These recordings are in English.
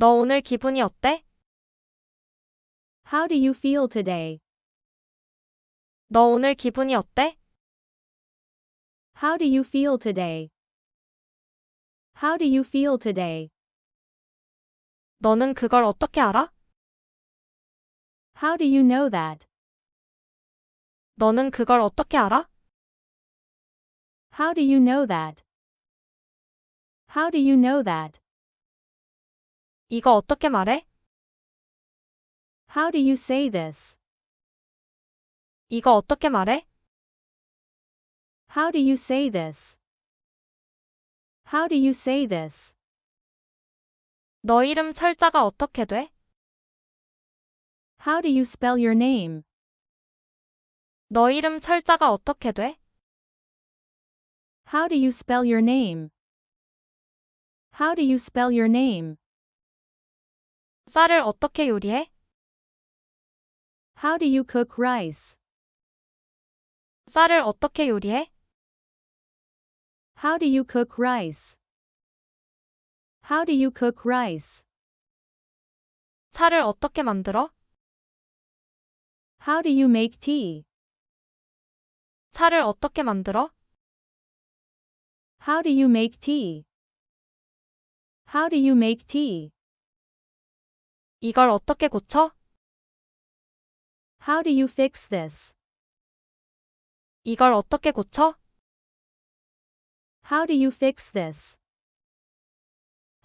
너 오늘 기분이 어때? How do you feel today? 너 오늘 기분이 어때? How do you feel today? How do you feel today? 너는 그걸 어떻게 알아? How do you know that? 너는 그걸 어떻게 알아? How do you know that? How do you know that? 이거 어떻게 말해? How do you say this? 이거 어떻게 말해? How do you say this? How do you say this? 너 이름 철자가 어떻게 돼? How do you spell your name? 너 이름 철자가 어떻게 돼? How do you spell your name? How do you spell your name? 쌀을 어떻게 요리해? How do you cook rice? 쌀을 어떻게 요리해? How do you cook rice? How do you cook rice? 차를 어떻게 만들어? How do you make tea? 차를 어떻게 만들어? How do you make tea? How do you make tea? 이걸 어떻게 고쳐? How do you fix this? 이걸 어떻게 고쳐? How do you fix this?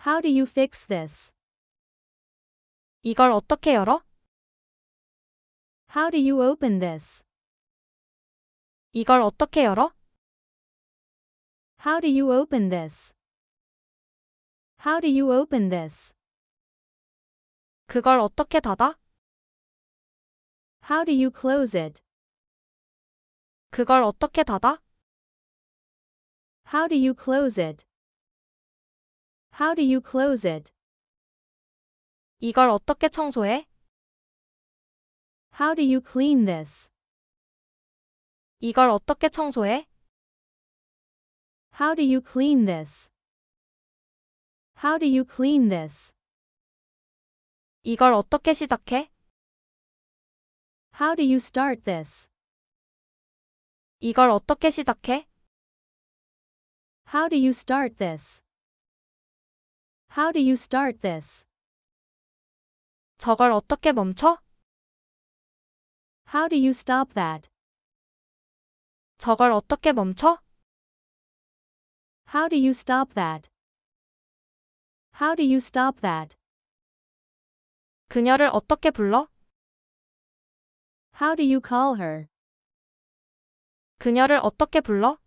How do you fix this? 이걸 어떻게 열어? How do you open this? 이걸 어떻게 열어? How do you open this? How do you open this? 그걸 어떻게 닫아? How do you close it? 그걸 어떻게 닫아? How do you close it? How do you close it? 이걸 어떻게 청소해? How do you clean this? 이걸 어떻게 청소해? How do you clean this? How do you clean this? 이걸 어떻게 시작해? How do you start this? 이걸 어떻게 시작해? How do you start this? How do you start this? 저걸 어떻게 멈춰? How do you stop that? 저걸 어떻게 멈춰? How do you stop that? How do you stop that? 그녀를 어떻게 불러? How do you call her? 그녀를 어떻게 불러?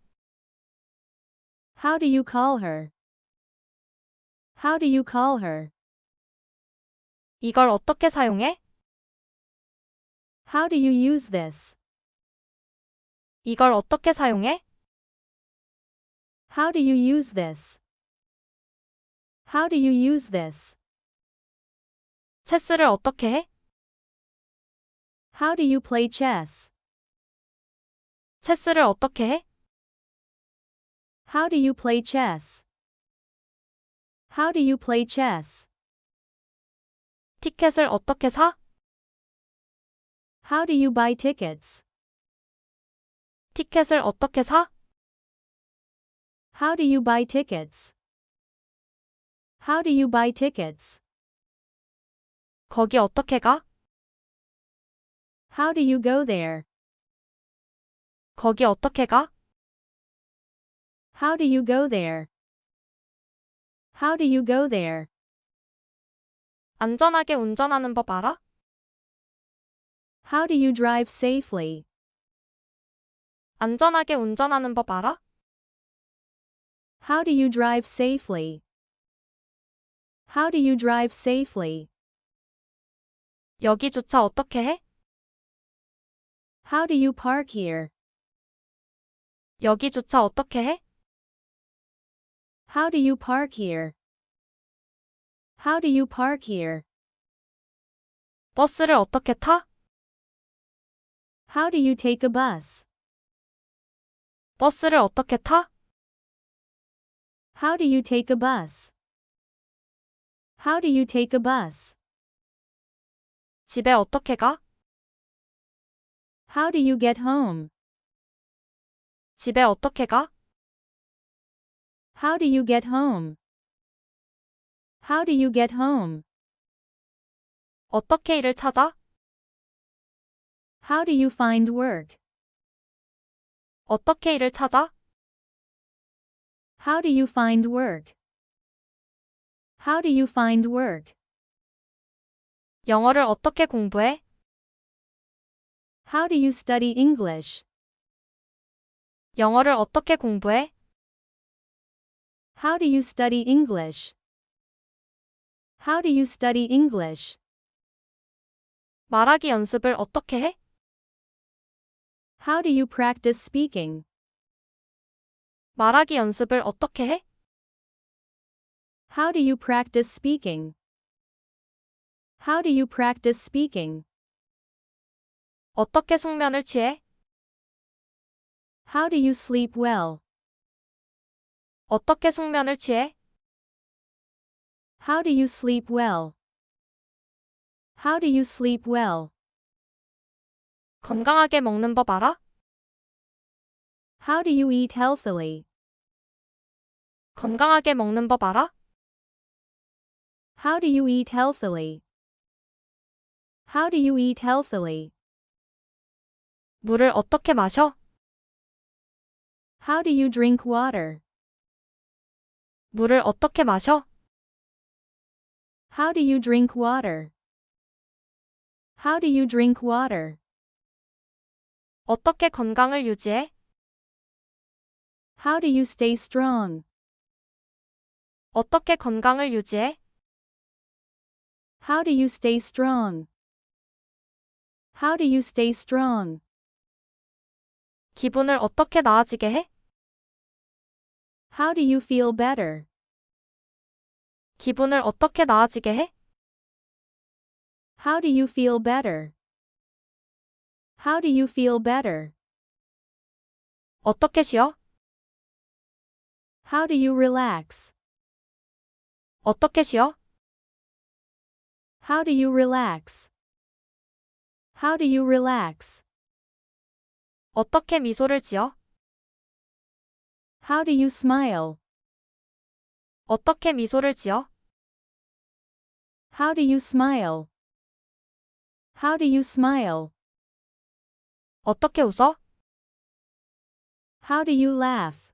How do you call her? How do you call her? 이걸 어떻게 사용해? How do you use this? 이걸 어떻게 사용해? How do you use this? How do you use this? 체스를 어떻게 해? How do you play chess? 체스를 어떻게 해? How do you play chess? How do you play chess? 티켓을 어떻게 사? How do you buy tickets? 티켓을 어떻게 사? How do you buy tickets? How do you buy tickets? 거기 어떻게 가? How do you go there? 거기 어떻게 가? How do you go there? How do you go there? 안전하게 운전하는 법 알아? How do you drive safely? 안전하게 운전하는 법 알아? How do you drive safely? How do you drive safely? 여기 주차 어떻게 해? How do you park here? 여기 주차 어떻게 해? How do you park here? How do you park here? 버스를 어떻게 타? How do you take a bus? 버스를 어떻게 타? How do you take a bus? How do you take a bus? 집에 어떻게 가? How do you get home? 집에 어떻게 가? How do you get home? How do you get home? 어떻게 일을 찾아? How do you find work? 어떻게 일을 찾아? How do you find work? How do you find work? 영어를 어떻게 공부해? How do you study English? 영어를 어떻게 공부해? How do you study English? How do you study English? 말하기 연습을 어떻게 해? How do you practice speaking? 말하기 연습을 어떻게 해? How do you practice speaking? How do you practice speaking? 어떻게 숙면을 취해? How do you sleep well? 어떻게 숙면을 취해? How do you sleep well? How do you sleep well? 건강하게 먹는 법 알아? How do you eat healthily? 건강하게 먹는 법 알아? How do you eat healthily? How do you eat healthily? 물을 어떻게 마셔? How do you drink water? 물을 어떻게 마셔? How do you drink water? How do you drink water? 어떻게 건강을 유지해? How do you stay strong? 어떻게 건강을 유지해? How do you stay strong? How do you stay strong? 기분을 어떻게 나아지게 해? How do you feel better? 기분을 어떻게 나아지게 해? How do you feel better? How do you feel better? 어떻게 쉬어? How do you relax? 어떻게 쉬어? How do you relax? How do you relax? 어떻게 미소를 지어? How do you smile? 어떻게 미소를 지어? How do you smile? How do you smile? 어떻게 웃어? How do you laugh?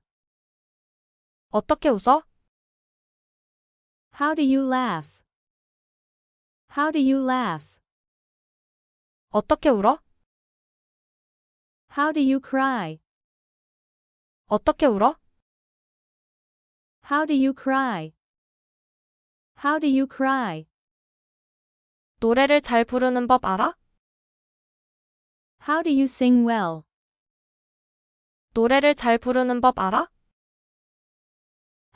어떻게 웃어? How do you laugh? How do you laugh? 어떻게 울어? How do you cry? 어떻게 울어? How do you cry? How do you cry? 노래를 잘 부르는 법 알아? How do you sing well? 노래를 잘 부르는 법 알아?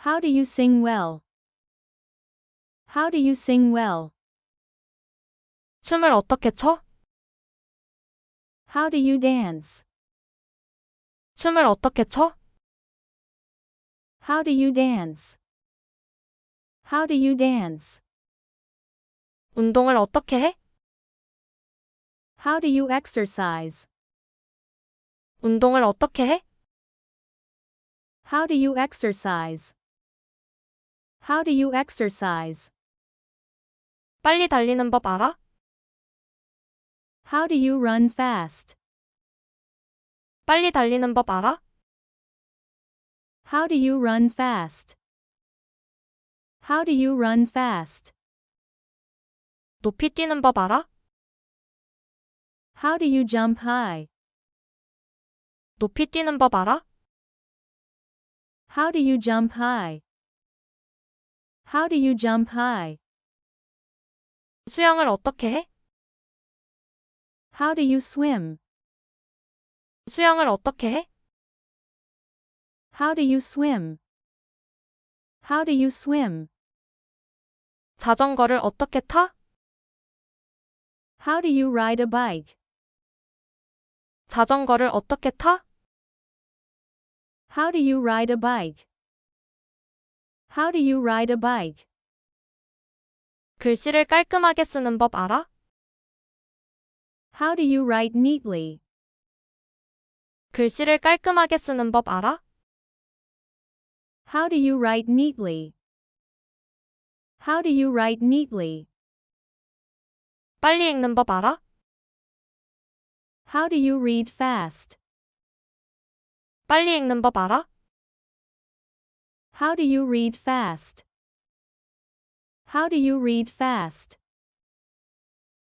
How do you sing well? How do you sing well? 춤을 어떻게 춰? How do you dance? 춤을 어떻게 춰? How do you dance? How do you dance? 운동을 어떻게 해? How do you exercise? 운동을 어떻게 해? How do you exercise? How do you exercise? 빨리 달리는 법 알아? How do you run fast? 빨리 달리는 법 알아? How do you run fast? How do you run fast? 높이 뛰는 법 알아? How do you jump high? 높이 뛰는 법 알아? How do you jump high? How do you jump high? 수영을 어떻게 해? How do you swim? 수영을 어떻게 해? How do you swim? How do you swim? 자전거를 어떻게 타? How do you ride a bike? 자전거를 어떻게 타? How do you ride a bike? How do you ride a bike? 글씨를 깔끔하게 쓰는 법 알아? How do you write neatly? 글씨를 깔끔하게 쓰는 법 알아? How do you write neatly? How do you write neatly? 빨리 읽는 법 알아? How do you read fast? 빨리 읽는 법 알아? How do you read fast? How do you read fast?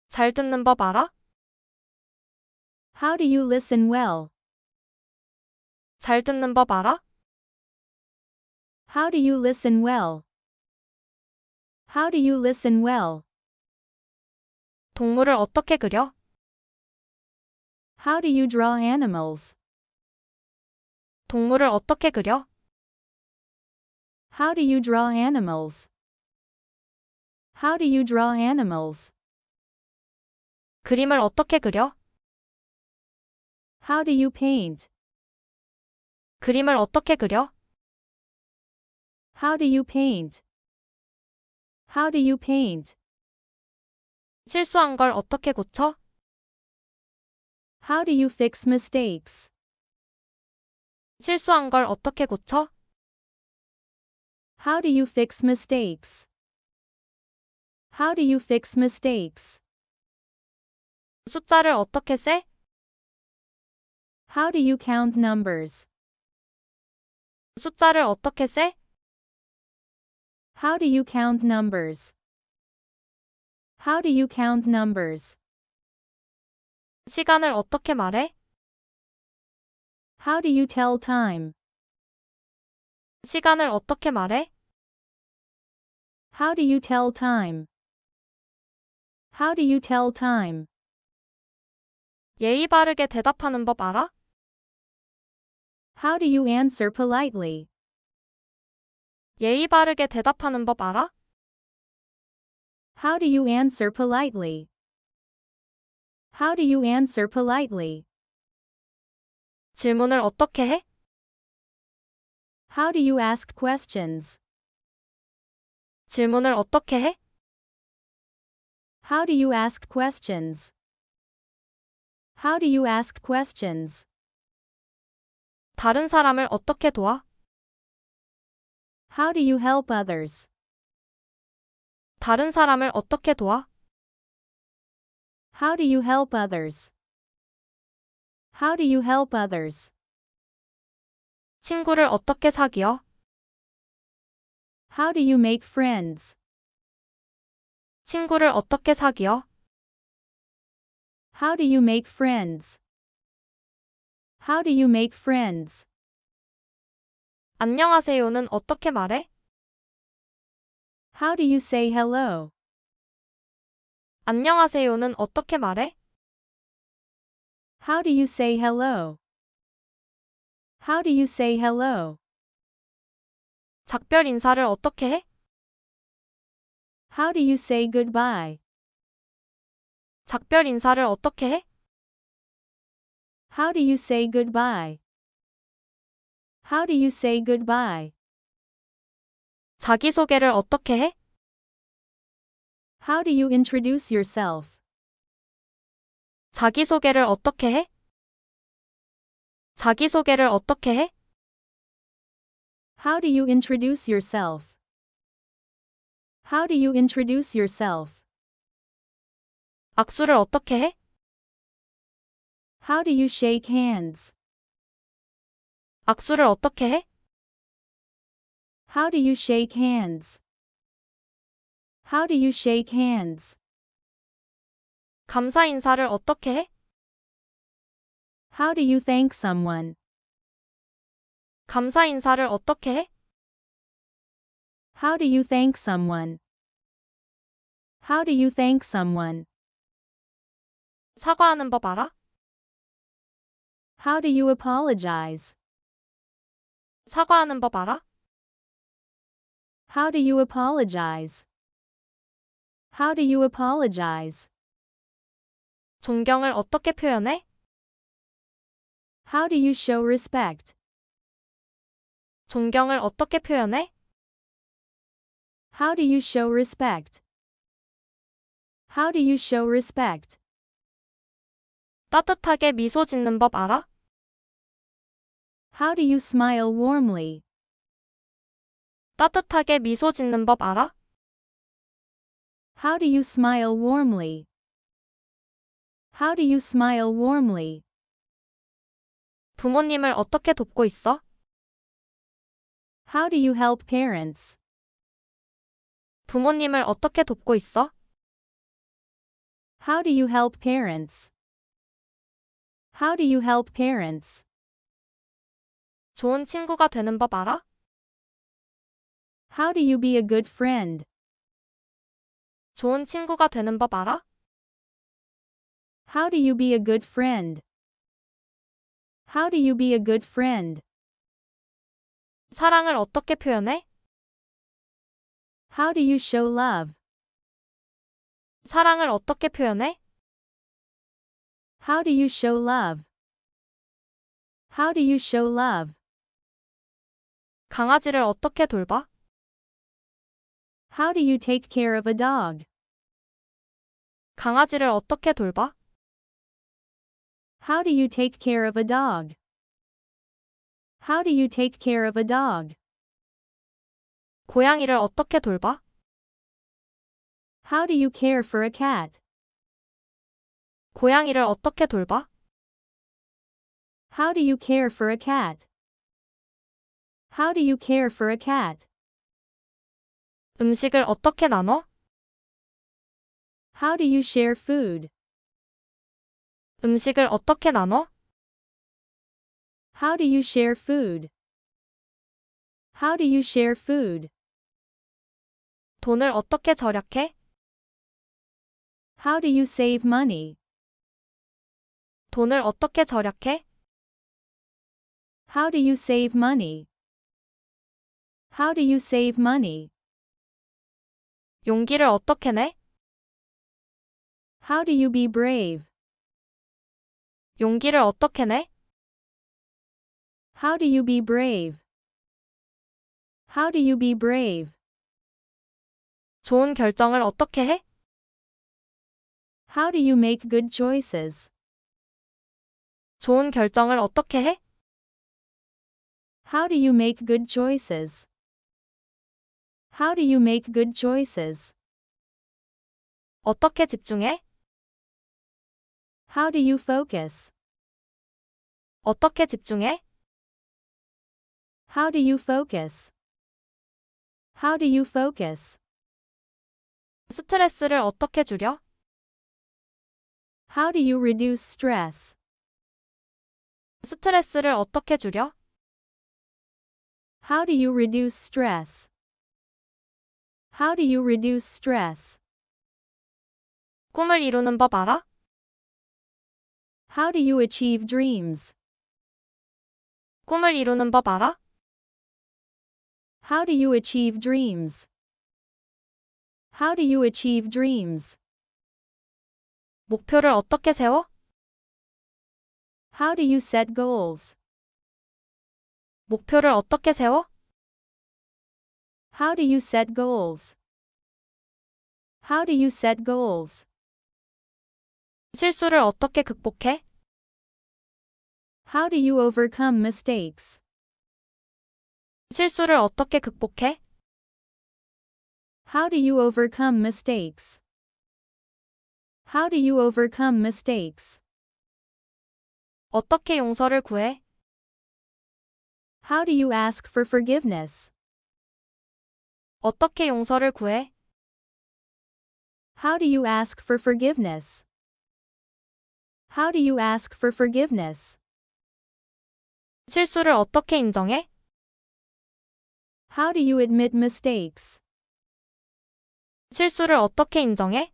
잘 듣는 법 알아? How do you listen well? 잘 듣는 법 알아? How do you listen well? How do you listen well? 동물을 어떻게 그려? How do you draw animals? 동물을 어떻게 그려? How do you draw animals? How do you draw animals? 그림을 어떻게 그려? How do you paint? 그림을 어떻게 그려? How do you paint? How do you paint? 실수한 걸 어떻게 고쳐? How do you fix mistakes? 실수한 걸 어떻게 고쳐? How do you fix mistakes? How do you fix mistakes? 숫자를 어떻게 세? How do you count numbers? 숫자를 어떻게 세? How do you count numbers? How do you count numbers? 시간을 어떻게 말해? How do you tell time? 시간을 어떻게 말해? How do you tell time? How do you tell time? 예의 바르게 대답하는 법 알아? How do you answer politely? 예의 바르게 대답하는 법 알아? How do you answer politely? How do you answer politely? 질문을 어떻게 해? How do you ask questions? 질문을 어떻게 해? How do you ask questions? How do you ask questions? 다른 사람을 어떻게 도와? How do you help others? 다른 사람을 어떻게 도와? How do you help others? How do you help others? 친구를 어떻게 사귀어? How do you make friends? 친구를 어떻게 사귀어? How do you make friends? How do you make friends? 안녕하세요는 어떻게 말해? How do you say hello? 안녕하세요는 어떻게 말해? How do you say hello? How do you say hello? 작별 인사를 어떻게 해? How do you say goodbye? 작별 인사를 어떻게 해? How do you say goodbye? How do you say goodbye? 자기소개를 어떻게 해? How do you introduce yourself? 자기소개를 어떻게 해? 자기소개를 어떻게 해? How do you introduce yourself? How do you introduce yourself? 악수를 어떻게 해? How do you shake hands? 악수를 어떻게 해? How do you shake hands? How do you shake hands? 감사 인사를 어떻게 해? How do you thank someone? 감사 인사를 어떻게 해? How do you thank someone? How do you thank someone? 사과하는 법 알아? How do you apologize? 사과하는 법 알아? How do you apologize? How do you apologize? 존경을 어떻게 표현해? How do you show respect? 존경을 어떻게 표현해? How do you show respect? How do you show respect? 따뜻하게 미소 짓는 법 알아? How do you smile warmly? 따뜻하게 미소 짓는 법 알아? How do you smile warmly? How do you smile warmly? 부모님을 어떻게 돕고 있어? How do you help parents? 부모님을 어떻게 돕고 있어? How do you help parents? How do you help parents? 좋은 친구가 되는 법 알아? How do you be a good friend? 좋은 친구가 되는 법 알아? How do you be a good friend? How do you be a good friend? 사랑을 어떻게 표현해? How do you show love? 사랑을 어떻게 표현해? How do you show love? How do you show love? 강아지를 어떻게 돌봐? How do you take care of a dog? 강아지를 어떻게 돌봐? How do you take care of a dog? How do you take care of a dog? 고양이를 어떻게 돌봐? How do you care for a cat? 고양이를 어떻게 돌봐? How do you care for a cat? How do you care for a cat? 음식을 어떻게 나눠? How do you share food? 음식을 어떻게 나눠? How do you share food? How do you share food? 돈을 어떻게 절약해? How do you save money? 돈을 어떻게 절약해? How do you save money? How do you save money? 용기를 어떻게 내? How do you be brave? 용기를 어떻게 내? How do you be brave? How do you be brave? 좋은 결정을 어떻게 해? How do you make good choices? 좋은 결정을 어떻게 해? How do you make good choices? How do you make good choices? 어떻게 집중해? How do you focus? 어떻게 집중해? How do you focus? How do you focus? 스트레스를 어떻게 줄여? How do you reduce stress? 스트레스를 어떻게 줄여? How do you reduce stress? How do you reduce stress? 꿈을 이루는 법 알아? How do you achieve dreams? 꿈을 이루는 법 알아? How do you achieve dreams? How do you achieve dreams? 목표를 어떻게 세워? How do you set goals? 목표를 어떻게 세워? How do you set goals? How do you set goals? 실수를 어떻게 극복해? How do you overcome mistakes? 실수를 어떻게 극복해? How do you overcome mistakes? How do you overcome mistakes? 어떻게 용서를 구해? How do you ask for forgiveness? 어떻게 용서를 구해? How do you ask for forgiveness? How do you ask for forgiveness? 실수를 어떻게 인정해? How do you admit mistakes? 실수를 어떻게 인정해?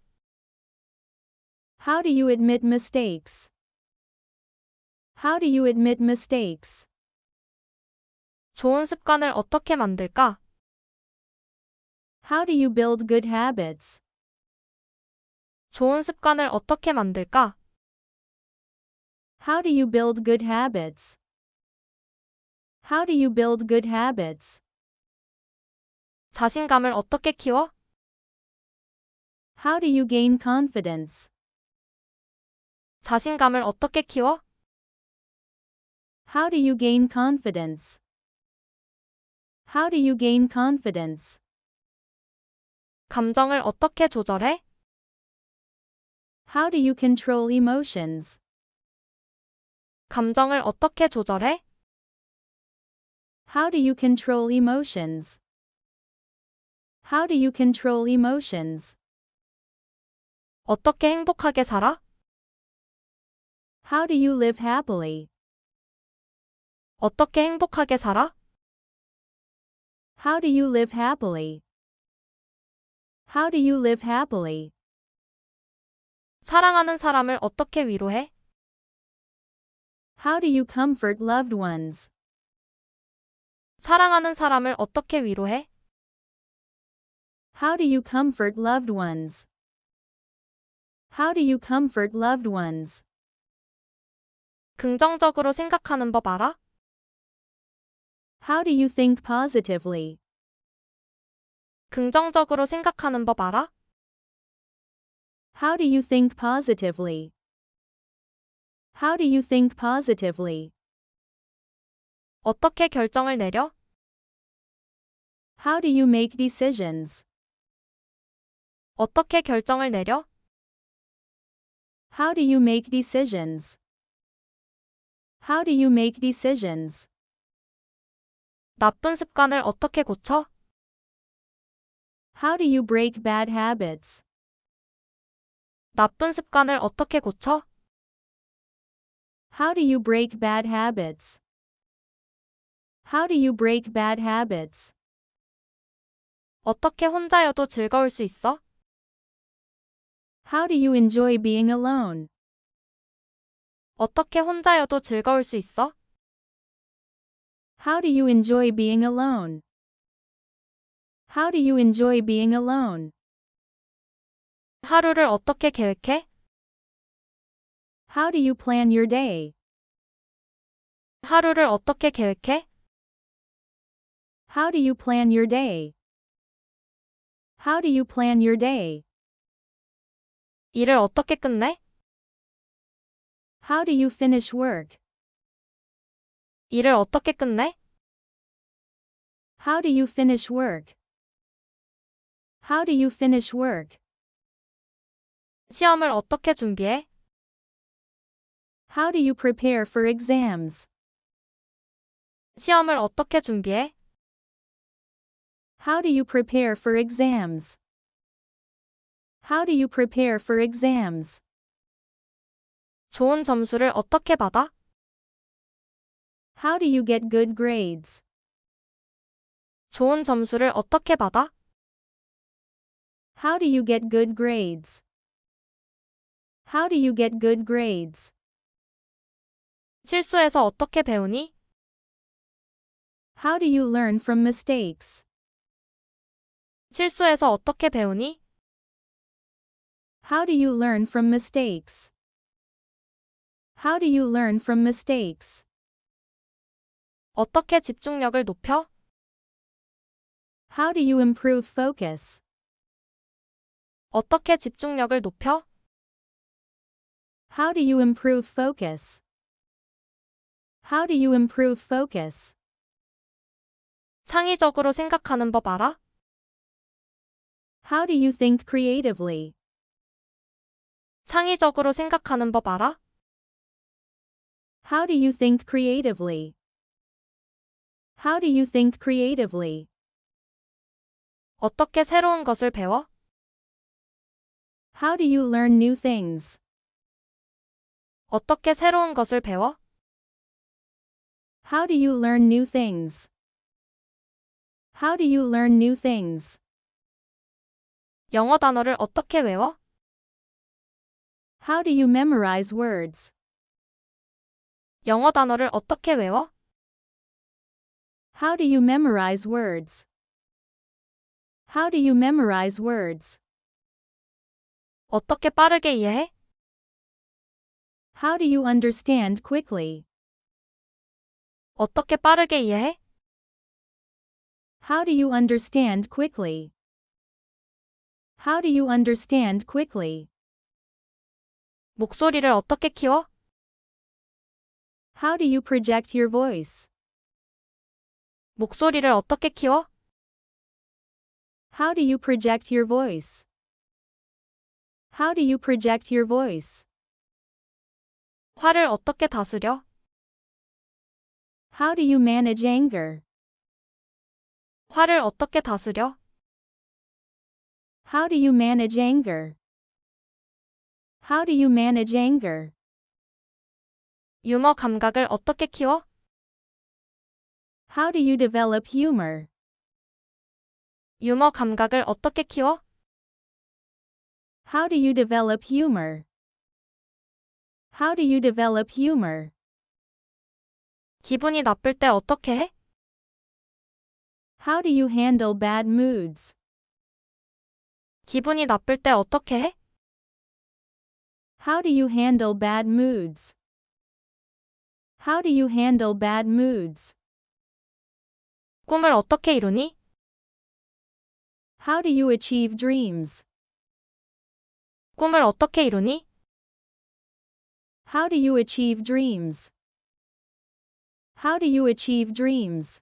How do you admit mistakes? How do you admit mistakes? 좋은 습관을 어떻게 만들까? How do you build good habits? 좋은 습관을 어떻게 만들까? How do you build good habits? How do you build good habits? 자신감을 어떻게 키워? How do you gain confidence? 자신감을 어떻게 키워? How do you gain confidence? How do you gain confidence? 감정을 어떻게 조절해? How do you control emotions? 감정을 어떻게 조절해? How do you control emotions? How do you control emotions? 어떻게 행복하게 살아? How do you live happily? 어떻게 행복하게 살아? How do you live happily? How do you live happily? 사랑하는 사람을 어떻게 위로해? How do you comfort loved ones? 사랑하는 사람을 어떻게 위로해? How do you comfort loved ones? How do you comfort loved ones? 긍정적으로 생각하는 법 알아? How do you think positively? 긍정적으로 생각하는 법 알아? How do you think positively? How do you think positively? 어떻게 결정을 내려? How do you make decisions? 어떻게 결정을 내려? How do you make decisions? How do you make decisions? 나쁜 습관을 어떻게 고쳐? How do you break bad habits? 나쁜 습관을 어떻게 고쳐? How do you break bad habits? How do you break bad habits? 어떻게 혼자여도 즐거울 수 있어? How do you enjoy being alone? 어떻게 혼자여도 즐거울 수 있어? How do you enjoy being alone? How do you enjoy being alone? 하루를 어떻게 계획해? How do you plan your day? 하루를 어떻게 계획해? How do you plan your day? How do you plan your day? 일을 어떻게 끝내? How do you finish work? 일을 어떻게 끝내? How do you finish work? How do you finish work? 시험을 어떻게 준비해? How do you prepare for exams? 시험을 어떻게 준비해? How do you prepare for exams? How do you prepare for exams? 좋은 점수를 어떻게 받아? How do you get good grades? 좋은 점수를 어떻게 받아? How do you get good grades? How do you get good grades? 실수해서 어떻게 배우니? How do you learn from mistakes? 실수해서 어떻게 배우니? How do you learn from mistakes? How do you learn from mistakes? 어떻게 집중력을 높여? How do you improve focus? 어떻게 집중력을 높여? How do you improve focus? How do you improve focus? 창의적으로 생각하는 법 알아? How do you think creatively? 창의적으로 생각하는 법 알아? How do you think creatively? How do you think creatively? 어떻게 새로운 것을 배워? How do you learn new things? 어떻게 새로운 것을 배워? How do you learn new things? How do you learn new things? 영어 단어를 어떻게 외워? How do you memorize words? 영어 단어를 어떻게 외워? How do you memorize words? How do you memorize words? 어떻게 빠르게 이해해? How do you understand quickly? 어떻게 빠르게 이해해? How do you understand quickly? How do you understand quickly? 목소리를 어떻게 키워? How do you project your voice? 목소리를 어떻게 키워? How do you project your voice? How do you project your voice? 화를 어떻게 다스려? How do you manage anger? 화를 어떻게 다스려? How do you manage anger? How do you manage anger? 유머 감각을 어떻게 키워? How do you develop humor? 유머 감각을 어떻게 키워? How do you develop humor? How do you develop humor? 기분이 나쁠 때 어떻게 해? How do you handle bad moods? 기분이 나쁠 때 어떻게 해? How do you handle bad moods? How do you handle bad moods? 꿈을 어떻게 이루니? How do you achieve dreams? 꿈을 어떻게 이루니? How do you achieve dreams? How do you achieve dreams?